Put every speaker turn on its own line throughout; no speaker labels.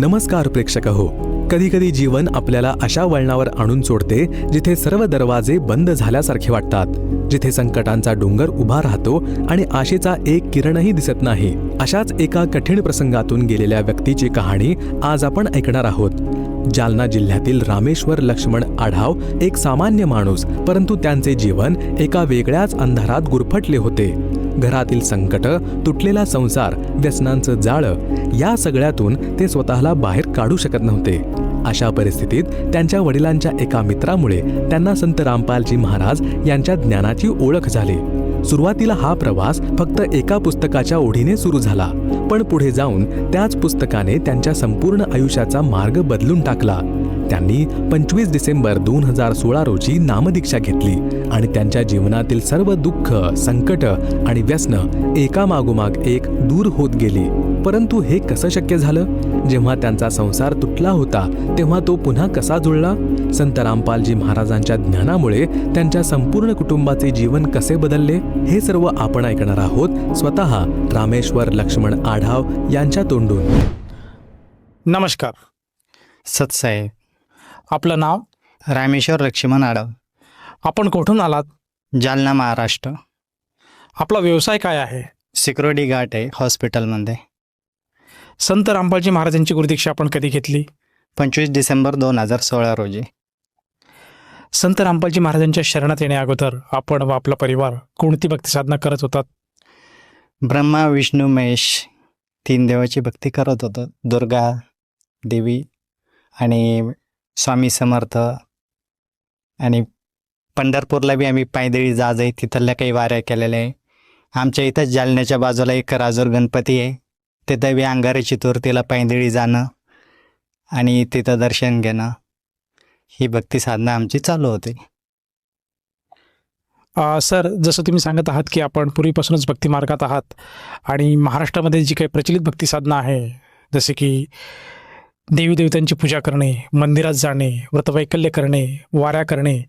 नमस्कार प्रेक्षक हो कधी कधी जीवन आपल्याला अशा वळणावर आणून सोडते जिथे सर्व दरवाजे बंद झाल्यासारखे वाटतात. जिथे संकटांचा डोंगर उभा राहतो आणि आशेचा एक किरणही दिसत नाही. अशाच एका कठीण प्रसंगातून गेलेल्या व्यक्तीची कहाणी आज आपण ऐकणार आहोत. जालना जिल्ह्यातील रामेश्वर लक्ष्मण आढाव एक सामान्य माणूस परंतु त्यांचे जीवन एका वेगळ्याच अंधारात गुरफटले होते. घरातील संकट तुटलेला संसार व्यसनांचं जाळं या सगळ्यातून ते स्वतःला बाहेर काढू शकत नव्हते. अशा परिस्थितीत त्यांच्या वडिलांच्या एका मित्रामुळे त्यांना संत रामपालजी महाराज यांच्या ज्ञानाची ओळख झाली. सुरुवातीला हा प्रवास फक्त एका पुस्तकाच्या ओढीने सुरू झाला पण पुढे जाऊन त्याच पुस्तकाने त्यांच्या संपूर्ण आयुष्याचा मार्ग बदलून टाकला. त्यांनी पंचवीस डिसेंबर दोन हजार सोळा रोजी नामदीक्षा घेतली आणि त्यांच्या जीवनातील सर्व दुःख संकट आणि व्यसन एका मागोमाग एक दूर होत गेली. परंतु हे कसं शक्य झालं? जेव्हा त्यांचा संसार तुटला होता तेव्हा तो पुन्हा कसा जुळला? संत रामपालजी महाराजांच्या ज्ञानामुळे त्यांच्या संपूर्ण कुटुंबाचे जीवन कसे बदलले? हे सर्व आपण ऐकणार आहोत स्वतः रामेश्वर लक्ष्मण आढाव यांच्या तोंडून.
नमस्कार.
सत्साहेब
आपलं नाव?
रामेश्वर लक्ष्मण आडव.
आपण कुठून आलात?
जालना महाराष्ट्र.
आपला व्यवसाय काय आहे?
सिक्युरिटी गार्ड आहे हॉस्पिटलमध्ये.
संत रामपालजी महाराजांची गुरुदीक्षा आपण कधी घेतली?
पंचवीस डिसेंबर दोन हजार सोळा रोजी.
संत रामपालजी महाराजांच्या शरणात येण्या अगोदर आपण व आपला परिवार कोणती भक्ती साधना करत होतात?
ब्रह्मा विष्णू महेश तीन देवाची भक्ती करत होतो. दुर्गा देवी आणि स्वामी समर्थ आणि पंढरपूरला बी आम्ही पायदळी जाज आहे. तिथल्या काही वाऱ्या केलेल्या आहे. आमच्या इथंच जालन्याच्या बाजूला एक राजूर गणपती आहे. तिथं बी अंगारी चतुर्थीला पायदळी जाणं आणि तिथं दर्शन घेणं ही भक्ती साधना आमची चालू होती.
सर जसं तुम्ही सांगत आहात की आपण पूर्वीपासूनच भक्ती मार्गात आहात आणि महाराष्ट्रामध्ये जी काही प्रचलित भक्ती साधना आहे जसे की देवी देवतांची पूजा करणे मंदिरात जाणे व्रतवैकल्य करणे वाऱ्या करणे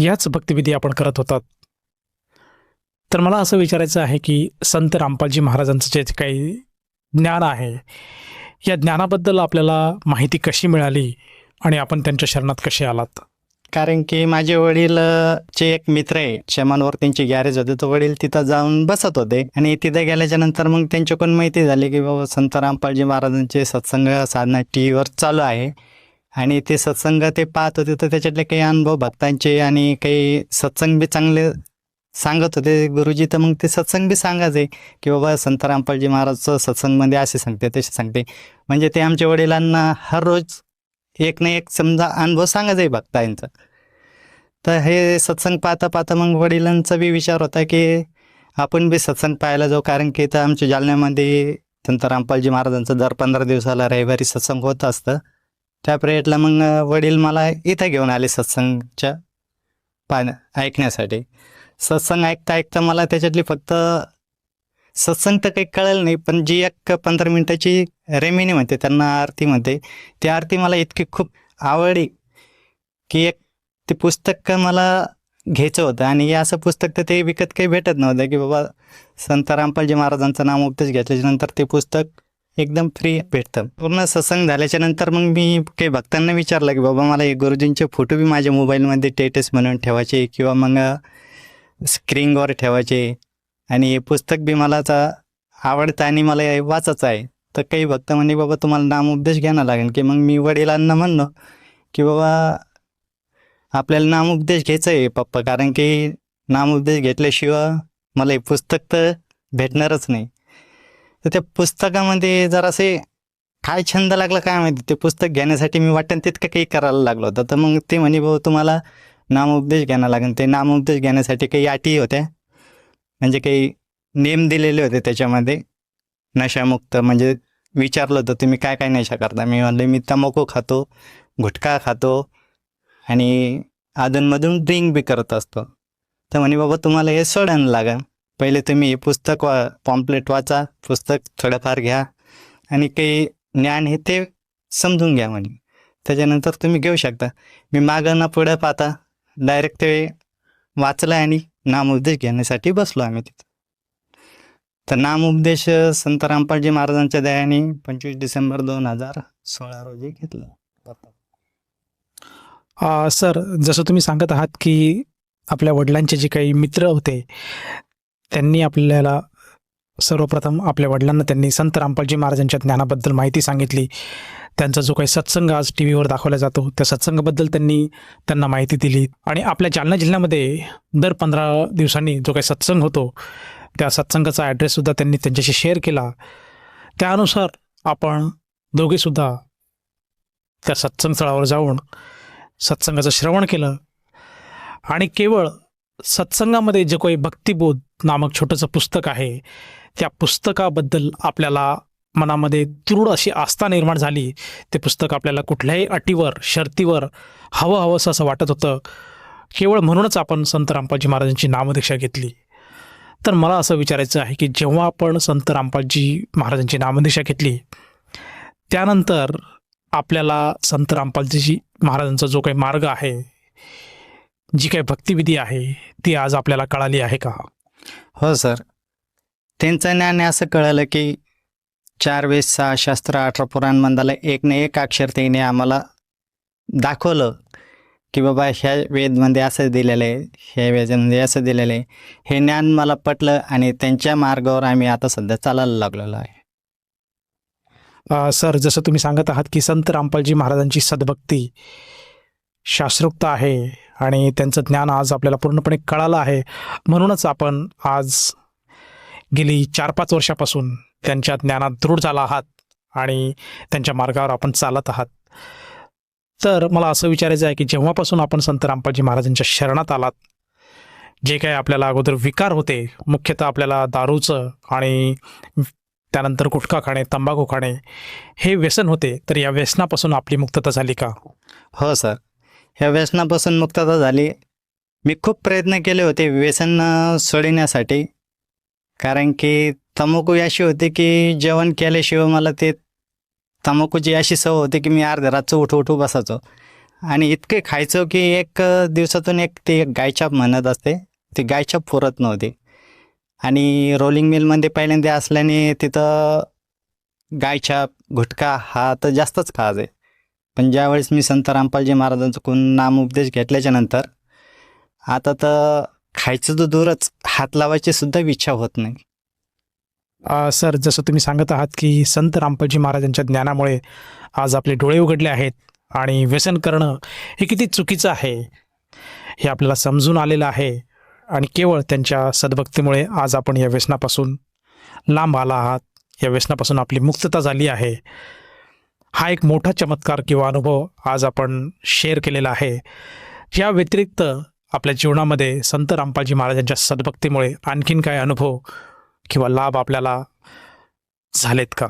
याच भक्तिविधी आपण करत होतात. तर मला असं विचारायचं आहे की संत रामपालजी महाराजांचं जे काही ज्ञान आहे या ज्ञानाबद्दल आपल्याला माहिती कशी मिळाली आणि आपण त्यांच्या शरणात कसे आलात?
कारण की माझे वडील चे एक मित्र आहे शमानवर त्यांची गॅरेज होते. तो वडील तिथं जाऊन बसत होते. आणि तिथे गेल्याच्यानंतर मग त्यांच्याकडून माहिती झाली की बाबा संत रामपालजी महाराजांचे सत्संग साधना टी व्हीवर चालू आहे. आणि ते सत्संग ते पाहत होते. तर त्याच्यातले काही अनुभव भक्तांचे आणि काही सत्संग बी चांगले सांगत होते. गुरुजी तर मग ते सत्संग बी सांगायचे की बाबा संत रामपालजी महाराजचं सत्संगमध्ये असे सांगते तसे सांगते. म्हणजे ते आमच्या वडिलांना हर रोज एक ना एक समजा अनुभव सांगायचा आहे भक्तांचा तर हे सत्संग पाहता पाहता मग वडिलांचा बी विचार होता की आपण बी सत्संग पाहायला जाऊ कारण की इथं आमच्या जालन्यामध्ये संत रामपालजी महाराजांचं दर पंधरा दिवसाला रविवारी सत्संग होत असतं. त्या पिरियडला मग वडील मला इथं घेऊन आले सत्संगच्या पाहण्या ऐकण्यासाठी. सत्संग ऐकता ऐकता मला त्याच्यातली फक्त सत्संग तर काही कळलं नाही पण जी एक पंधरा मिनिटाची रेमिनी म्हणते त्यांना आरती म्हणते ती आरती मला इतकी खूप आवडली की एक ते पुस्तक मला घ्यायचं होतं. आणि हे असं पुस्तक तर ते विकत काही भेटत नव्हतं की बाबा संत रामपालजी महाराजांचं नाम उपदेश घेतल्याच्यानंतर ते पुस्तक एकदम फ्री भेटतं. पूर्ण सत्संग झाल्याच्यानंतर मग मी काही भक्तांना विचारलं की बाबा मला हे गुरुजींचे फोटो बी माझ्या मोबाईलमध्ये टेटस म्हणून ठेवायचे किंवा मग स्क्रीनवर ठेवायचे. आणि हे पुस्तक बी मला आता आवडतं आणि मला हे वाचायचं आहे. तर काही भक्त म्हणे बाबा तुम्हाला नामोपदेश घ्यायला लागेल की मग मी वडिलांना म्हणलो की बाबा आपल्याला नामोपदेश घ्यायचं आहे पप्पा कारण की नामोपदेश घेतल्याशिवाय मला हे पुस्तक तर भेटणारच नाही. तर त्या पुस्तकामध्ये जरासे काय छंद लागला काय माहिती ते पुस्तक घेण्यासाठी मी वाटेन तितकं काही करायला लागलो होतं. तर मग ते म्हणे भाऊ तुम्हाला नामोपदेश घ्यायला लागेल. ते नामोपदेश घेण्यासाठी काही अटी होत्या. म्हणजे काही नेम दिलेले होते त्याच्यामध्ये. नशामुक्त म्हणजे विचारलं होतं तुम्ही काय काय नशा करता? मी म्हणले मी तंबाखू खातो गुटखा खातो आणि अधूनमधून ड्रिंक बी करत असतो. तर म्हणे बाबा तुम्हाला हे सोडायला लागा. पहिले तुम्ही हे पुस्तक वा पॉम्पलेट वाचा पुस्तक थोडंफार घ्या आणि काही ज्ञान हे ते समजून घ्या म्हणे. त्याच्यानंतर तुम्ही घेऊ शकता. मी मागं ना पुढं पाहता डायरेक्ट ते वाचलं आणि नामोपदेश घेण्यासाठी बसलो आम्ही तिथं. तर नामोपदेश संत रामपालजी महाराजांच्या दयाने पंचवीस डिसेंबर दोन हजार सोळा रोजी घेतलं.
सर जसं तुम्ही सांगत आहात की आपल्या वडिलांचे जे काही मित्र होते त्यांनी आपल्याला सर्वप्रथम आपल्या वडिलांना त्यांनी संत रामपालजी महाराजांच्या ज्ञानाबद्दल माहिती सांगितली. त्यांचा जो काही सत्संग आज टी व्हीवर दाखवला जातो त्या सत्संगाबद्दल त्यांनी त्यांना माहिती दिली. आणि आपल्या जालना जिल्ह्यामध्ये दर पंधरा दिवसांनी जो काही सत्संग होतो त्या सत्संगाचा ॲड्रेससुद्धा त्यांनी त्यांच्याशी शेअर केला. त्यानुसार आपण दोघेसुद्धा त्या सत्संग स्थळावर जाऊन सत्संगाचं श्रवण केलं. आणि केवळ सत्संगामध्ये जे काही भक्तिबोध नामक छोटंसं पुस्तक आहे त्या पुस्तकाबद्दल आपल्याला मनामध्ये दृढ अशी आस्था निर्माण झाली. ते पुस्तक आपल्याला कुठल्याही अटीवर शर्तीवर हवं हवंसं असं वाटत होतं. केवळ म्हणूनच आपण संत रामपालजी महाराजांची नामदीक्षा घेतली. तर मला असं विचारायचं आहे की जेव्हा आपण संत रामपालजी महाराजांची नामदीक्षा घेतली त्यानंतर आपल्याला संत रामपालजी महाराजांचा जो काही मार्ग आहे जी काही भक्तिविधी आहे ती आज आपल्याला कळाली आहे का?
हो सर. त्यांचं ज्ञान असं कळालं की चार वेद सहा शास्त्र अठरा पुराण मंदाला एक ना एक अक्षर तिने आम्हाला दाखवलं की बाबा ह्या वेदमध्ये असं दिलेलं आहे ह्या वेदमध्ये असं दिलेलं आहे. हे ज्ञान मला पटलं आणि त्यांच्या मार्गावर आम्ही आता सध्या चालायला लागलेलो आहे.
सर जसं तुम्ही सांगत आहात की संत रामपालजी महाराजांची सद्भक्ती शास्त्रोक्त आहे आणि त्यांचं ज्ञान आज आपल्याला पूर्णपणे कळालं आहे. म्हणूनच आपण आज गेली चार पाच वर्षापासून त्यांच्या ज्ञानात दृढ झाला आहात आणि त्यांच्या मार्गावर आपण चालत आहात. तर मला असं विचारायचं आहे की जेव्हापासून आपण संत रामपाजी महाराजांच्या शरणात आलात जे काही आपल्याला अगोदर विकार होते मुख्यतः आपल्याला दारूचं आणि त्यानंतर गुटखा खाणे तंबाखू खाणे हे व्यसन होते तर या व्यसनापासून आपली मुक्तता झाली का?
हो सर. ह्या व्यसनापासून मुक्तता झाली. मी खूप प्रयत्न केले होते व्यसन सोडण्यासाठी. कारण की तंबाखू अशी होती की जेवण केल्याशिवाय मला ते तंबाखूची अशी सवय होती की मी अर्ध्या रातचं उठू उठू बसायचो. आणि इतके खायचो की एक दिवसातून एक ते एक गायछाप म्हणत असते. ती गायछाप पुरत नव्हती. आणि रोलिंग मिलमध्ये पहिल्यांदा असल्याने तिथं गायछाप घुटका हा तर जास्तच खाज आहे पण ज्यावेळेस मी संत रामपालजी महाराजांचं कोण नामउपदेश घेतल्याच्या नंतर आता तर खायचं तर दूरच. हात लावायची सुद्धा इच्छा होत नाही.
सर जसं तुम्ही सांगत आहात की संत रामपालजी महाराजांच्या ज्ञानामुळे आज आपले डोळे उघडले आहेत आणि व्यसन करणं हे किती चुकीचं आहे हे आपल्याला समजून आलेलं आहे आणि केवळ त्यांच्या सद्भक्तीमुळे आज आपण या व्यसनापासून लांब आला आहात. या व्यसनापासून आपली मुक्तता झाली आहे. हा एक मोठा चमत्कार किंवा अनुभव आज आपण शेअर केलेला आहे. या व्यतिरिक्त आपल्या जीवनामध्ये संत रामपालजी महाराजांच्या सद्भक्तीमुळे आणखीन काय अनुभव किंवा लाभ आपल्याला झालेत का?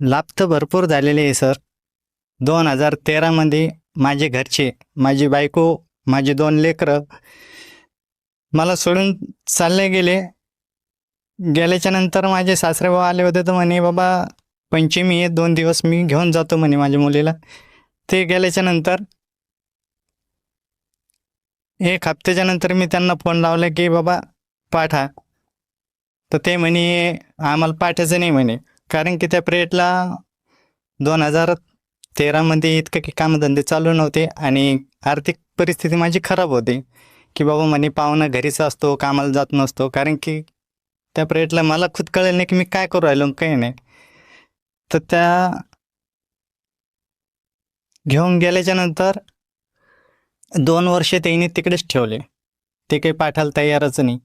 लाभ तर भरपूर झालेले आहे सर. दोन हजार तेरामध्ये माझे घरचे माझी बायको माझे दोन लेकरं मला सोडून चालले गेले. गेल्याच्यानंतर माझे सासरेभाऊ आले होते तर म्हणे बाबा पंचमी आहे दोन दिवस मी घेऊन जातो म्हणे माझ्या मुलीला. ते गेल्याच्यानंतर एक हप्त्याच्या नंतर मी त्यांना फोन लावला की बाबा पाठा. तर ते म्हणे आम्हाला पाठायचं नाही म्हणे. कारण की त्या प्रेटला दोन हजार तेरामध्ये इतकं की कामधंदे चालू नव्हते आणि आर्थिक परिस्थिती माझी खराब होती. की बाबा म्हणे पाहुणा घरीच असतो कामाला जात नसतो. कारण की त्या प्रेटला मला खुद कळलं नाही की मी काय करू राहिलो काही नाही. तर त्या घेऊन गेल्याच्यानंतर दोन वर्ष त्यांनी तिकडेच ठेवले. ते काही पाठायला तयारच नाही.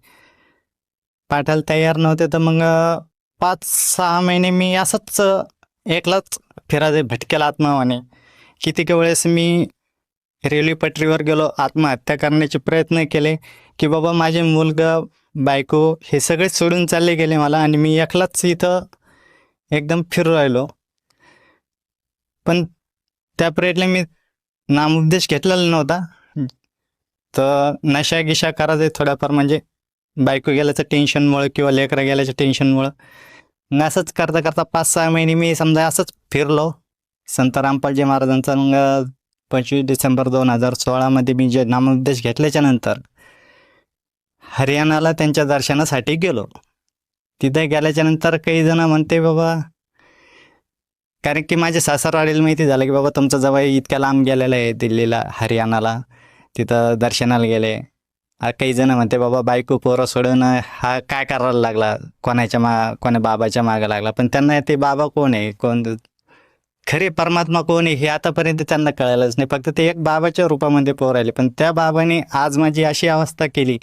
पाठायला तयार नव्हते तर मग पाच सहा महिने मी असंच एकलाच फिरायचे भटकेला आत्मावाने किती कितीक वेळेस मी रेल्वे पटरीवर गेलो आत्महत्या करण्याचे प्रयत्न केले की बाबा माझे मुलगा बायको हे सगळे सोडून चालले गेले मला आणि मी एकलाच इथं एकदम फिरू राहिलो. पण त्या पिरियडला मी नामउपदेश घेतलेला नव्हता. तर नशा गिशा करायचे थोड्याफार म्हणजे बायको गेल्याचं टेन्शनमुळं किंवा लेकरं गेल्याच्या टेन्शनमुळं मग असंच करता करता पाच सहा महिने मी समजा असंच फिरलो. संत रामपालजी महाराजांचा मग पंचवीस डिसेंबर दोन हजार सोळामध्ये मी जे नामोपदेश घेतल्याच्या नंतर हरियाणाला त्यांच्या दर्शनासाठी गेलो. तिथे गेल्याच्यानंतर काही जण म्हणते बाबा कारण की माझ्या सासरवाडीला माहिती झालं की बाबा तुमचं जवळ इतक्या लांब गेलेला आहे दिल्लीला हरियाणाला. तिथं दर्शनाला गेले. आ, काही जण म्हणते बाबा बायको पोरं सोडून हा काय करायला लागला? कोणाच्या मा कोणा बाबाच्या मागं लागला? पण त्यांना ते बाबा कोण आहे? कोण? खरे परमात्मा कोण आहे हे आतापर्यंत त्यांना कळायलाच नाही. फक्त ते एक बाबाच्या रूपामध्ये पोर आले पण त्या बाबाने आज माझी अशी अवस्था केली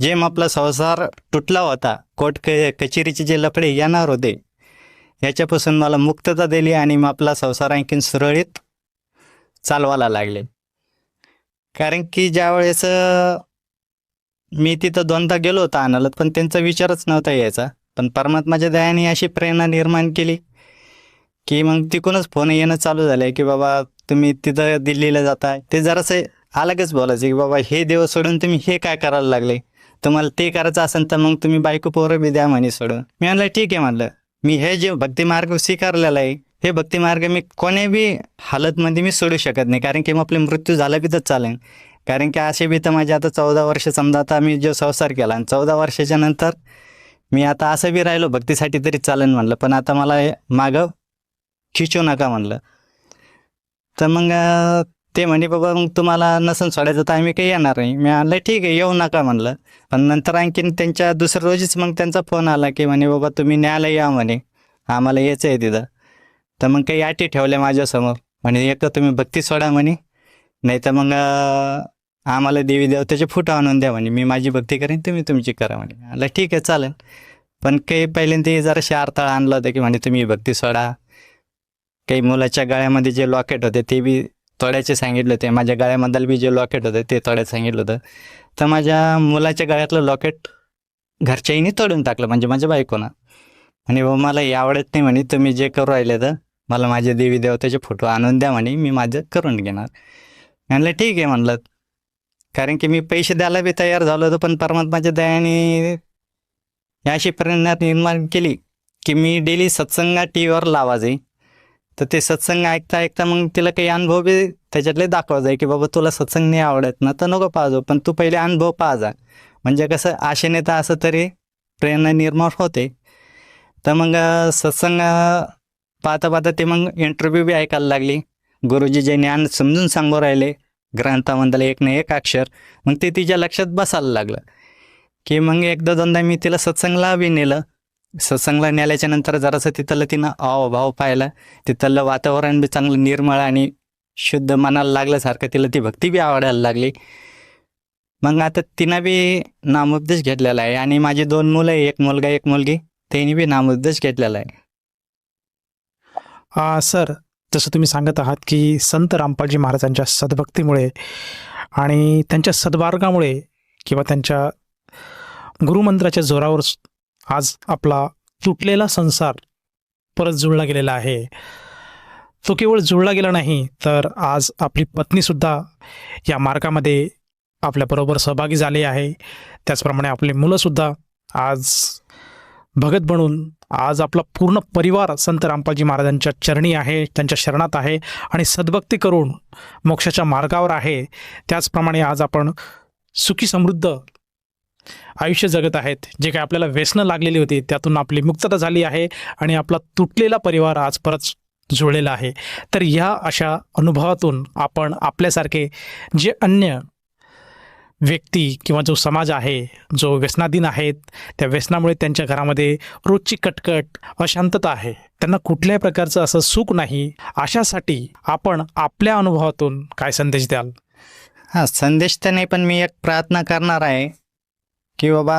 जेम आपला संसार तुटला होता. कोर्ट क कचेरीचे जे लफडे येणार होते याच्यापासून मला मुक्तता दिली आणि मग आपला संसार आणखीन सुरळीत चालवायला लागले. कारण की ज्यावेळेस मी तिथं दोनदा गेलो होतो आणायला पण त्यांचा विचारच नव्हता यायचा. पण परमात्माच्या दयाने अशी प्रेरणा निर्माण केली की मग तिकूनच फोन येणं चालू झालं की बाबा तुम्ही तिथं दिल्लीला जाताय. ते जरासं अलगच बोलायचं की बाबा हे देव सोडून तुम्ही हे काय करायला लागले? तुम्हाला ते करायचं असेल तर मग तुम्ही बायको पोरं बी द्या म्हणे सोडून. मी म्हणलं ठीक आहे म्हणलं. मी हे जे भक्तिमार्ग स्वीकारलेला आहे हे भक्तिमार्ग मी कोणी बी हालतमध्ये मी सोडू शकत नाही. कारण की मग आपले मृत्यू झाला बी तर चालेल. कारण की असे बी तर माझे आता चौदा वर्ष समजा आता मी जो संसार केला आणि चौदा वर्षाच्या नंतर मी आता असं बी राहिलो भक्तीसाठी तरी चालेल म्हणलं. पण आता मला मागं खिचू नका म्हणलं. तर मग ते म्हणे बाबा मग तुम्हाला नसन सोडायचं तर आम्ही काही येणार नाही. मी म्हणलं ठीक आहे येऊ नका म्हणलं. पण नंतर आणखीन त्यांच्या दुसऱ्या रोजीच मग त्यांचा फोन आला की म्हणे बाबा तुम्ही न्यायला या म्हणे. आम्हाला यायचं आहे तिथं. तर मग काही अटी ठेवल्या माझ्यासमोर. म्हणे एक तर तुम्ही भक्ती सोडा म्हणे. नाही तर मग आम्हाला देवी देवताचे फुटं आणून द्या म्हणे. मी माझी भक्ती करेन तुम्ही तुमची करा म्हणे. म्हणलं ठीक आहे चालेल. पण काही पहिल्यांदा जराशी जराशे अडथळा आणला होता की म्हणे तुम्ही भक्ती सोडा. काही मुलाच्या गळ्यामध्ये जे लॉकेट होते ते बी थोड्याचे सांगितले होते. माझ्या गळ्यामधलं बी जे लॉकेट होतं ते तोड्यात सांगितलं होतं. तर माझ्या मुलाच्या गळ्यातलं लॉकेट घरच्याईनी तोडून टाकलं म्हणजे माझ्या बायकोनं. आणि बाबा मला हे आवडत नाही म्हणे तुम्ही जे करू राहिले तर मला माझे देवी देवतेचे फोटो आणून द्या म्हणे मी माझं करून घेणार. म्हणलं ठीक आहे म्हणलं. कारण की मी पैसे द्यायला बी तयार झालो होतो पण परमात्माच्या दयाने या अशी प्रेरणा निर्माण केली की मी डेली सत्संगा टी व्हीवर लावायचे. तर ते सत्संग ऐकता ऐकता मग तिला काही अनुभव बी त्याच्यातले दाखवायचा की बाबा तुला सत्संग नाही आवडत ना तर नको पाहजो पण तू पहिले अनुभव पाहा म्हणजे कसं आशेने तर असं तरी प्रेरणा निर्माण होते. तर मग सत्संग पाहता पाहता ते मग इंटरव्ह्यू बी ऐकायला लागली. गुरुजी जे ज्ञान समजून सांगू राहिले ग्रंथामधलं एक ना एक अक्षर मग ते तिच्या लक्षात बसायला लागलं. की मग एकदा दोनदा मी तिला सत्संगला बी नेलं. सत्संगला नेल्याच्या नंतर जरासं तिथलं तिनं अवभाव पाहिला. तिथलं वातावरण बी चांगलं निर्मळ आणि शुद्ध मनाला लागल्यासारखं तिला ती भक्ती बी आवडायला लागली. मग आता तिनं बी नामोपदेश घेतलेला आहे आणि माझी दोन मुलं आहे एक मुलगा एक मुलगी. त्यांनी बी नामोपदेश घेतलेला आहे.
सर जसं तुम्ही सांगत आहात की संत रामपालजी महाराजांच्या सद्भक्तीमुळे आणि त्यांच्या सद्मार्गामुळे किंवा त्यांच्या गुरुमंत्राच्या जोरावर आज आपला तुटलेला संसार परत जुळला गेलेला आहे. तो केवळ जुळला गेला नाही तर आज आपली पत्नीसुद्धा या मार्गामध्ये आपल्याबरोबर सहभागी झाली आहे. त्याचप्रमाणे आपली मुलंसुद्धा आज भगत बनून आज आपला पूर्ण परिवार संत रामपालजी महाराजांच्या चरणी आहे त्यांच्या शरणात आहे आणि सद्भक्ती करून मोक्षाच्या मार्गावर आहे. त्याचप्रमाणे आज आपण सुखी समृद्ध आयुष्य जगत आहेत जे काही आपल्याला व्यसनं लागलेली होती त्यातून आपली मुक्तता झाली आहे आणि आपला तुटलेला परिवार आज परत जुळलेला आहे. तर या अशा अनुभवातून आपण आपल्यासारखे जे अन्य व्यक्ती किंवा जो समाज आहे जो व्यसनाधीन आहेत त्या व्यसनामुळे त्यांच्या घरामध्ये रोजची कटकट अशांतता आहे. त्यांना कुठल्याही प्रकारचं असं सुख नाही. अशासाठी आपण आपल्या अनुभवातून काय संदेश द्याल?
हां संदेश तर नाही पण मी एक प्रार्थना करणार आहे. की बाबा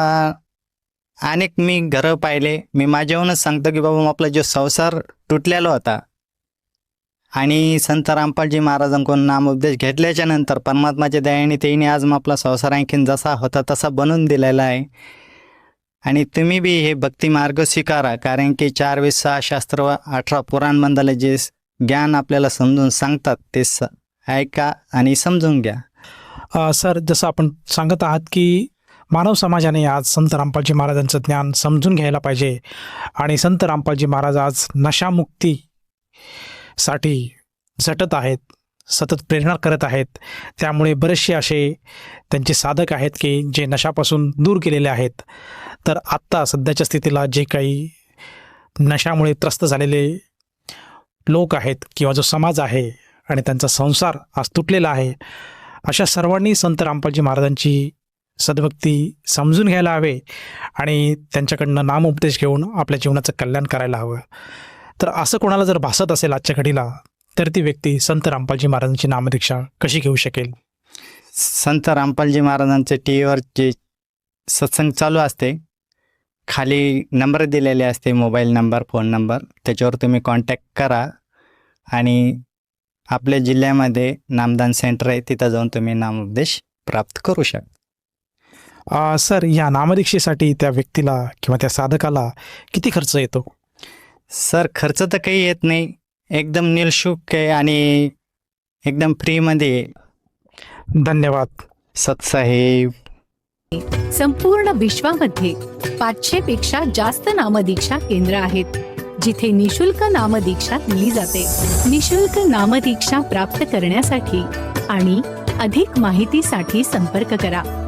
अनेक मी घरं पाहिले. मी माझ्याहूनच सांगतो की बाबा आपला जो संसार तुटलेला होता. आणि संत रामपालजी महाराजांकडून नामोपदेश घेतल्याच्या नंतर परमात्माच्या दयाने त्यांनी आज मग आपला संसार आणखीन जसा होता तसा बनवून दिलेला आहे. आणि तुम्ही बी हे भक्ती मार्ग स्वीकारा कारण की चार वीस सहा शास्त्र व अठरा पुराणमधलं जे ज्ञान आपल्याला समजून सांगतात ते स ऐका आणि समजून घ्या.
सर जसं आपण सांगत आहात की मानव समाजाने आज संत रामपालजी महाराजांचं ज्ञान समजून घ्यायला पाहिजे. आणि संत रामपालजी महाराज आज नशामुक्तीसाठी झटत आहेत सतत प्रेरणा करत आहेत. त्यामुळे बरेचसे असे त्यांचे साधक आहेत की जे नशापासून दूर गेलेले आहेत. तर आत्ता सध्याच्या स्थितीला जे काही नशामुळे त्रस्त झालेले लोक आहेत किंवा जो समाज आहे आणि त्यांचा संसार आज तुटलेला आहे अशा सर्वांनी संत रामपालजी महाराजांची सद्भक्ती समजून घ्यायला हवे आणि त्यांच्याकडनं नामोपदेश घेऊन आपल्या जीवनाचं कल्याण करायला हवं. तर असं कोणाला जर भासत असेल आजच्या घडीला तर ती व्यक्ती संत रामपालजी महाराजांची नामदीक्षा कशी घेऊ शकेल?
संत रामपालजी महाराजांचे टी व्हीवर जे सत्संग चालू असते खाली नंबर दिलेले असते मोबाईल नंबर फोन नंबर त्याच्यावर तुम्ही कॉन्टॅक्ट करा आणि आपल्या जिल्ह्यामध्ये नामदान सेंटर आहे तिथं जाऊन तुम्ही नामोपदेश प्राप्त करू शकता
सर या नामदीक्षेसाठी त्या व्यक्तीला किंवा त्या साधकाला किती खर्च येतो?
सर खर्च तर काही येत नाही. एकदम निःशुल्क आहे आणि एकदम फ्रीमध्ये.
धन्यवाद.
सत्साहेब.
संपूर्ण विश्वामध्ये पाचशे पेक्षा जास्त नामदीक्षा केंद्र आहेत जिथे निशुल्क नामदीक्षा दिली जाते. निशुल्क नामदीक्षा प्राप्त करण्यासाठी आणि अधिक माहितीसाठी संपर्क करा.